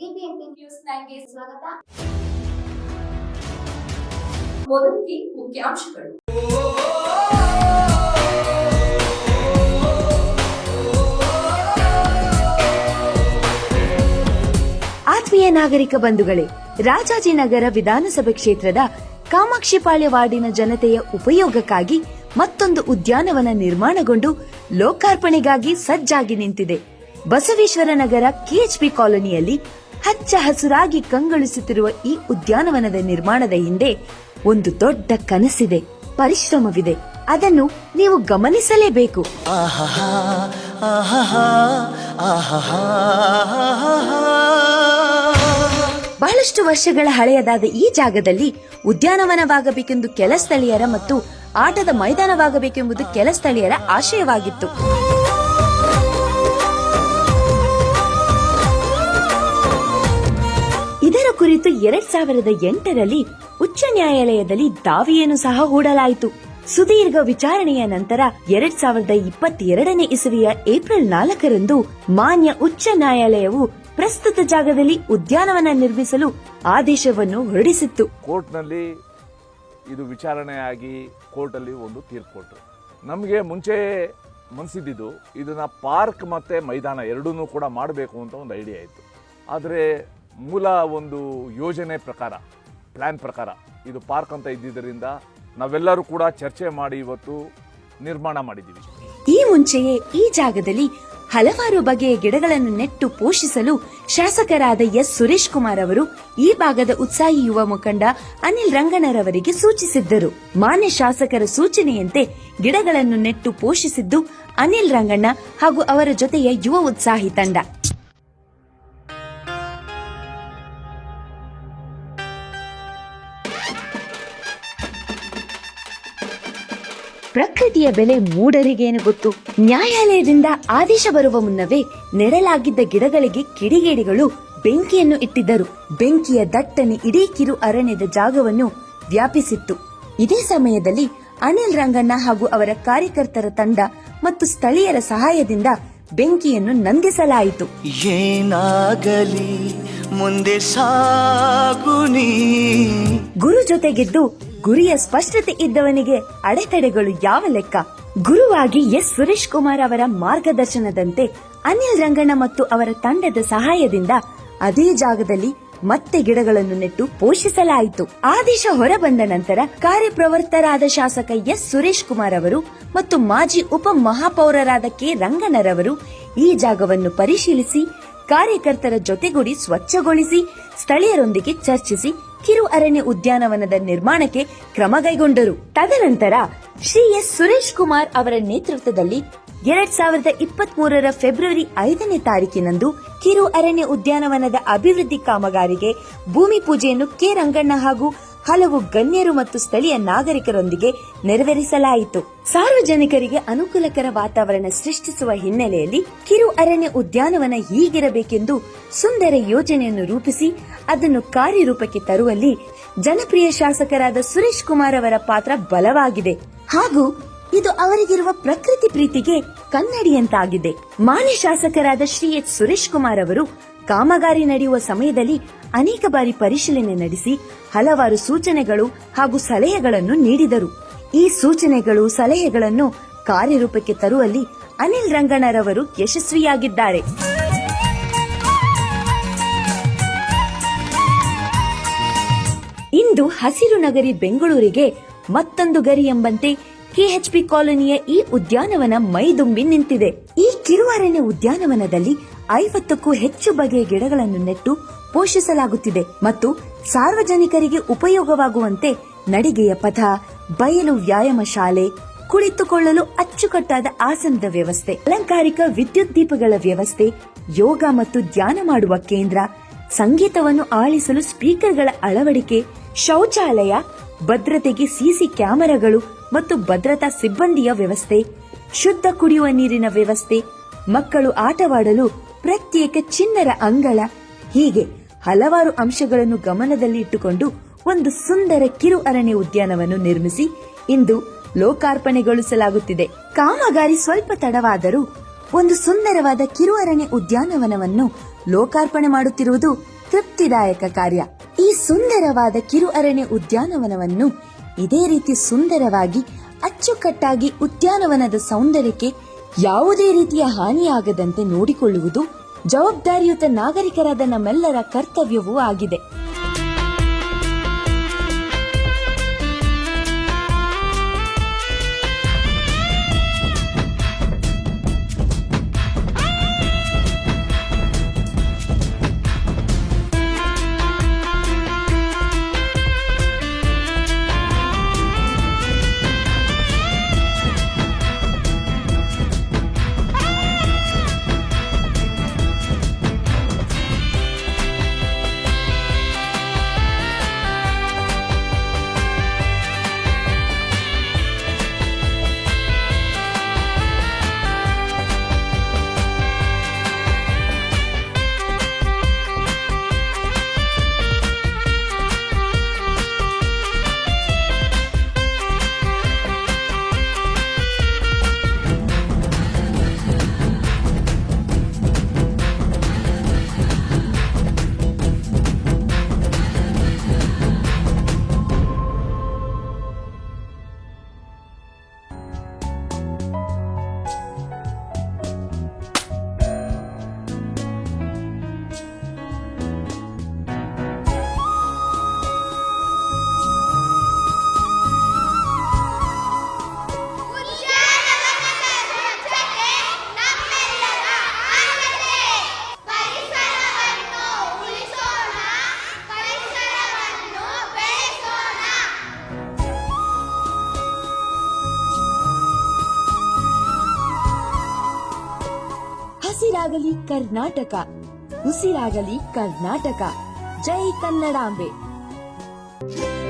BBMP news ನೈನ್ಗೆ ಸ್ವಾಗತ. ಮೊದಲಿಗೆ ಮುಖ್ಯಾಂಶಗಳು. ಆತ್ಮೀಯ ನಾಗರಿಕ ಬಂಧುಗಳೇ, ರಾಜಾಜಿನಗರ ವಿಧಾನಸಭೆ ಕ್ಷೇತ್ರದ ಕಾಮಾಕ್ಷಿಪಾಳ್ಯ ವಾರ್ಡಿನ ಜನತೆಯ ಉಪಯೋಗಕ್ಕಾಗಿ ಮತ್ತೊಂದು ಉದ್ಯಾನವನ ನಿರ್ಮಾಣಗೊಂಡು ಲೋಕಾರ್ಪಣೆಗಾಗಿ ಸಜ್ಜಾಗಿ ನಿಂತಿದೆ. ಬಸವೇಶ್ವರ ನಗರ ಕೆಎಚ್ಪಿ ಕಾಲೋನಿಯಲ್ಲಿ ಹಚ್ಚ ಹಸುರಾಗಿ ಕಂಗೊಳಿಸುತ್ತಿರುವ ಈ ಉದ್ಯಾನವನದ ನಿರ್ಮಾಣದ ಹಿಂದೆ ಒಂದು ದೊಡ್ಡ ಕನಸಿದೆ ಪರಿಶ್ರಮವಿದೆ. ಅದನ್ನು ನೀವು ಗಮನಿಸಲೇಬೇಕು. ಆಹಾ ಆಹಾ ಆಹಾ ಬಹಳಷ್ಟು ವರ್ಷಗಳ ಹಳೆಯದಾದ ಈ ಜಾಗದಲ್ಲಿ ಉದ್ಯಾನವನವಾಗಬೇಕೆಂದು ಕೆಲ ಸ್ಥಳೀಯರ ಮತ್ತು ಆಟದ ಮೈದಾನವಾಗಬೇಕೆಂಬುದು ಕೆಲ ಸ್ಥಳೀಯರ ಆಶಯವಾಗಿತ್ತು. ಕುರಿತು ಎರಡ್ ಸಾವಿರದ ಎಂಟರಲ್ಲಿ ಉಚ್ಚ ನ್ಯಾಯಾಲಯದಲ್ಲಿ ದಾವಿಯನ್ನು ಸಹ ಹೂಡಲಾಯಿತು. ಸುದೀರ್ಘ ವಿಚಾರಣೆಯ ನಂತರ ಎರಡ್ ಸಾವಿರದ ಇಪ್ಪತ್ತೆರಡನೇ ಇಸವಿಯ ಏಪ್ರಿಲ್ ನಾಲ್ಕರಂದು ಮಾನ್ಯ ಉಚ್ಚ ನ್ಯಾಯಾಲಯವು ಪ್ರಸ್ತುತ ಜಾಗದಲ್ಲಿ ಉದ್ಯಾನವನ ನಿರ್ಮಿಸಲು ಆದೇಶವನ್ನು ಹೊರಡಿಸಿತ್ತು. ಕೋರ್ಟ್ನಲ್ಲಿ ಇದು ವಿಚಾರಣೆಯಾಗಿ ಕೋರ್ಟಲ್ಲಿ ಒಂದು ತೀರ್ಪು ಕೊಟ್ಟರು ನಮಗೆ ಮುಂಚೆ ಮನಸ್ಸಿದ್ದು ಇದನ್ನು ಪಾರ್ಕ್ ಮತ್ತು ಮೈದಾನ ಎರಡೂ ಕೂಡ ಮಾಡಬೇಕು ಅಂತ ಒಂದು ಐಡಿಯಾ ಇತ್ತು. ಆದರೆ ಮೂಲ ಒಂದು ಯೋಜನೆ ಪ್ರಕಾರ ಪ್ಲ್ಯಾನ್ ಪ್ರಕಾರ ಇದು ಪಾರ್ಕ್ ಅಂತ ಇದ್ದಿದ್ದರಿಂದ ನಾವೆಲ್ಲರೂ ಕೂಡ ಚರ್ಚೆ ಮಾಡಿ ಇವತ್ತು ನಿರ್ಮಾಣ ಮಾಡಿದ್ದೀವಿ. ಈ ಮುಂಚೆಯೇ ಈ ಜಾಗದಲ್ಲಿ ಹಲವಾರು ಬಗೆಯ ಗಿಡಗಳನ್ನು ನೆಟ್ಟು ಪೋಷಿಸಲು ಶಾಸಕರಾದ ಎಸ್. ಸುರೇಶ್ ಕುಮಾರ್ ಅವರು ಈ ಭಾಗದ ಉತ್ಸಾಹಿ ಯುವ ಮುಖಂಡ ಅನಿಲ್ ರಂಗಣ್ಣರವರಿಗೆ ಸೂಚಿಸಿದ್ದರು. ಮಾನ್ಯ ಶಾಸಕರ ಸೂಚನೆಯಂತೆ ಗಿಡಗಳನ್ನು ನೆಟ್ಟು ಪೋಷಿಸಿದ್ದು ಅನಿಲ್ ರಂಗಣ್ಣ ಹಾಗೂ ಅವರ ಜೊತೆಯ ಯುವ ಉತ್ಸಾಹಿ ತಂಡ. ಪ್ರಕೃತಿಯ ಬೆಲೆ ಮೂಡರಿಗೇನು ಗೊತ್ತು? ನ್ಯಾಯಾಲಯದಿಂದ ಆದೇಶ ಬರುವ ಮುನ್ನವೇ ನೆಡಲಾಗಿದ್ದ ಗಿಡಗಳಿಗೆ ಕಿಡಿಗೇಡಿಗಳು ಬೆಂಕಿಯನ್ನು ಇಟ್ಟಿದ್ದರು. ಬೆಂಕಿಯ ದಟ್ಟಣೆ ಇಡೀ ಕಿರು ಅರಣ್ಯದ ಜಾಗವನ್ನು ವ್ಯಾಪಿಸಿತ್ತು. ಇದೇ ಸಮಯದಲ್ಲಿ ಅನಿಲ್ ರಂಗಣ್ಣ ಹಾಗೂ ಅವರ ಕಾರ್ಯಕರ್ತರ ತಂಡ ಮತ್ತು ಸ್ಥಳೀಯರ ಸಹಾಯದಿಂದ ಬೆಂಕಿಯನ್ನು ನಂದಿಸಲಾಯಿತು. ಏನಾಗಲಿ ಮುಂದೆ ಸಾಗುನಿ ಗುರು ಜೊತೆಗಿದ್ದು ಗುರಿಯ ಸ್ಪಷ್ಟತೆ ಇದ್ದವನಿಗೆ ಅಡೆತಡೆಗಳು ಯಾವ ಲೆಕ್ಕ? ಗುರುವಾಗಿ ಎಸ್. ಸುರೇಶ್ ಕುಮಾರ್ ಅವರ ಮಾರ್ಗದರ್ಶನದಂತೆ ಅನಿಲ್ ರಂಗಣ್ಣ ಮತ್ತು ಅವರ ತಂಡದ ಸಹಾಯದಿಂದ ಅದೇ ಜಾಗದಲ್ಲಿ ಮತ್ತೆ ಗಿಡಗಳನ್ನು ನೆಟ್ಟು ಪೋಷಿಸಲಾಯಿತು. ಆದೇಶ ಹೊರಬಂದ ನಂತರ ಕಾರ್ಯಪ್ರವರ್ತರಾದ ಶಾಸಕ ಎಸ್. ಸುರೇಶ್ ಕುಮಾರ್ ಅವರು ಮತ್ತು ಮಾಜಿ ಉಪ ಮಹಾಪೌರರಾದ ಕೆ. ರಂಗಣ್ಣರವರು ಈ ಜಾಗವನ್ನು ಪರಿಶೀಲಿಸಿ, ಕಾರ್ಯಕರ್ತರ ಜೊತೆಗೂಡಿ ಸ್ವಚ್ಛಗೊಳಿಸಿ, ಸ್ಥಳೀಯರೊಂದಿಗೆ ಚರ್ಚಿಸಿ ಕಿರು ಅರಣ್ಯ ಉದ್ಯಾನವನದ ನಿರ್ಮಾಣಕ್ಕೆ ಕ್ರಮ ಕೈಗೊಂಡರು. ತದನಂತರ ಶ್ರೀ ಎಸ್ ಸುರೇಶ್ ಕುಮಾರ್ ಅವರ ನೇತೃತ್ವದಲ್ಲಿ ಎರಡ್ ಸಾವಿರದ ಇಪ್ಪತ್ತ್ ಮೂರರ ಫೆಬ್ರವರಿ ಐದನೇ ತಾರೀಕಿನಂದು ಕಿರು ಅರಣ್ಯ ಉದ್ಯಾನವನದ ಅಭಿವೃದ್ಧಿ ಕಾಮಗಾರಿಗೆ ಭೂಮಿ ಪೂಜೆಯನ್ನು ಕೆ ರಂಗಣ್ಣ ಹಾಗೂ ಹಲವು ಗಣ್ಯರು ಮತ್ತು ಸ್ಥಳೀಯ ನಾಗರಿಕರೊಂದಿಗೆ ನೆರವೇರಿಸಲಾಯಿತು. ಸಾರ್ವಜನಿಕರಿಗೆ ಅನುಕೂಲಕರ ವಾತಾವರಣ ಸೃಷ್ಟಿಸುವ ಹಿನ್ನೆಲೆಯಲ್ಲಿ ಕಿರು ಅರಣ್ಯ ಉದ್ಯಾನವನ ಹೀಗಿರಬೇಕೆಂದು ಸುಂದರ ಯೋಜನೆಯನ್ನು ರೂಪಿಸಿ ಅದನ್ನು ಕಾರ್ಯರೂಪಕ್ಕೆ ತರುವಲ್ಲಿ ಜನಪ್ರಿಯ ಶಾಸಕರಾದ ಸುರೇಶ್ ಕುಮಾರ್ ಅವರ ಪಾತ್ರ ಬಲವಾಗಿದೆ. ಹಾಗೂ ಇದು ಅವರಿಗಿರುವ ಪ್ರಕೃತಿ ಪ್ರೀತಿಗೆ ಕನ್ನಡಿಯಂತಾಗಿದೆ. ಮಾನ್ಯ ಶಾಸಕರಾದ ಶ್ರೀ ಎಚ್ ಸುರೇಶ್ ಕುಮಾರ್ ಅವರು ಕಾಮಗಾರಿ ನಡೆಯುವ ಸಮಯದಲ್ಲಿ ಅನೇಕ ಬಾರಿ ಪರಿಶೀಲನೆ ನಡೆಸಿ ಹಲವಾರು ಸೂಚನೆಗಳು ಹಾಗೂ ಸಲಹೆಗಳನ್ನು ನೀಡಿದರು. ಈ ಸೂಚನೆಗಳು, ಸಲಹೆಗಳನ್ನು ಕಾರ್ಯರೂಪಕ್ಕೆ ತರುವಲ್ಲಿ ಅನಿಲ್ ರಂಗಣ್ಣರವರು ಯಶಸ್ವಿಯಾಗಿದ್ದಾರೆ. ಇಂದು ಹಸಿರು ನಗರಿ ಬೆಂಗಳೂರಿಗೆ ಮತ್ತೊಂದು ಗರಿ ಎಂಬಂತೆ ಕೆಎಚ್ಪಿ ಕಾಲೋನಿಯ ಈ ಉದ್ಯಾನವನ ಮೈದುಂಬಿ ನಿಂತಿದೆ. ಈ ಕಿರುಅರಣ್ಯ ಉದ್ಯಾನವನದಲ್ಲಿ ಐವತ್ತಕ್ಕೂ ಹೆಚ್ಚು ಬಗೆಯ ಗಿಡಗಳನ್ನು ನೆಟ್ಟು ಪೋಷಿಸಲಾಗುತ್ತಿದೆ ಮತ್ತು ಸಾರ್ವಜನಿಕರಿಗೆ ಉಪಯೋಗವಾಗುವಂತೆ ನಡಿಗೆಯ ಪಥ, ಬಯಲು ವ್ಯಾಯಾಮ ಶಾಲೆ, ಕುಳಿತುಕೊಳ್ಳಲು ಅಚ್ಚುಕಟ್ಟಾದ ಆಸನದ ವ್ಯವಸ್ಥೆ, ಅಲಂಕಾರಿಕ ವಿದ್ಯುತ್ ದೀಪಗಳ ವ್ಯವಸ್ಥೆ, ಯೋಗ ಮತ್ತು ಧ್ಯಾನ ಮಾಡುವ ಕೇಂದ್ರ, ಸಂಗೀತವನ್ನು ಆಲಿಸಲು ಸ್ಪೀಕರ್ಗಳ ಅಳವಡಿಕೆ, ಶೌಚಾಲಯ, ಭದ್ರತೆಗೆ ಸಿಸಿ ಕ್ಯಾಮೆರಾಗಳು ಮತ್ತು ಭದ್ರತಾ ಸಿಬ್ಬಂದಿಯ ವ್ಯವಸ್ಥೆ, ಶುದ್ಧ ಕುಡಿಯುವ ನೀರಿನ ವ್ಯವಸ್ಥೆ, ಮಕ್ಕಳು ಆಟವಾಡಲು ಪ್ರತ್ಯೇಕ ಚಿನ್ನರ ಅಂಗಳ, ಹೀಗೆ ಹಲವಾರು ಅಂಶಗಳನ್ನು ಗಮನದಲ್ಲಿ ಇಟ್ಟುಕೊಂಡು ಒಂದು ಸುಂದರ ಕಿರು ಅರಣ್ಯ ಉದ್ಯಾನವನ್ನು ನಿರ್ಮಿಸಿ ಇಂದು ಲೋಕಾರ್ಪಣೆಗೊಳಿಸಲಾಗುತ್ತಿದೆ. ಕಾಮಗಾರಿ ಸ್ವಲ್ಪ ತಡವಾದರೂ ಒಂದು ಸುಂದರವಾದ ಕಿರು ಅರಣ್ಯ ಉದ್ಯಾನವನವನ್ನು ಲೋಕಾರ್ಪಣೆ ಮಾಡುತ್ತಿರುವುದು ತೃಪ್ತಿದಾಯಕ ಕಾರ್ಯ. ಈ ಸುಂದರವಾದ ಕಿರು ಅರಣ್ಯ ಉದ್ಯಾನವನವನ್ನು ಇದೇ ರೀತಿ ಸುಂದರವಾಗಿ, ಅಚ್ಚುಕಟ್ಟಾಗಿ ಉದ್ಯಾನವನದ ಸೌಂದರ್ಯಕ್ಕೆ ಯಾವುದೇ ರೀತಿಯ ಹಾನಿಯಾಗದಂತೆ ನೋಡಿಕೊಳ್ಳುವುದು ಜವಾಬ್ದಾರಿಯುತ ನಾಗರಿಕರಾದ ನಮ್ಮೆಲ್ಲರ ಕರ್ತವ್ಯವೂ ಆಗಿದೆ. ಹಸಿರಾಗಲಿ ಕರ್ನಾಟಕ. ಉಸಿರಾಗಲಿ ಕರ್ನಾಟಕ. ಜೈ ಕನ್ನಡಾಂಬೆ.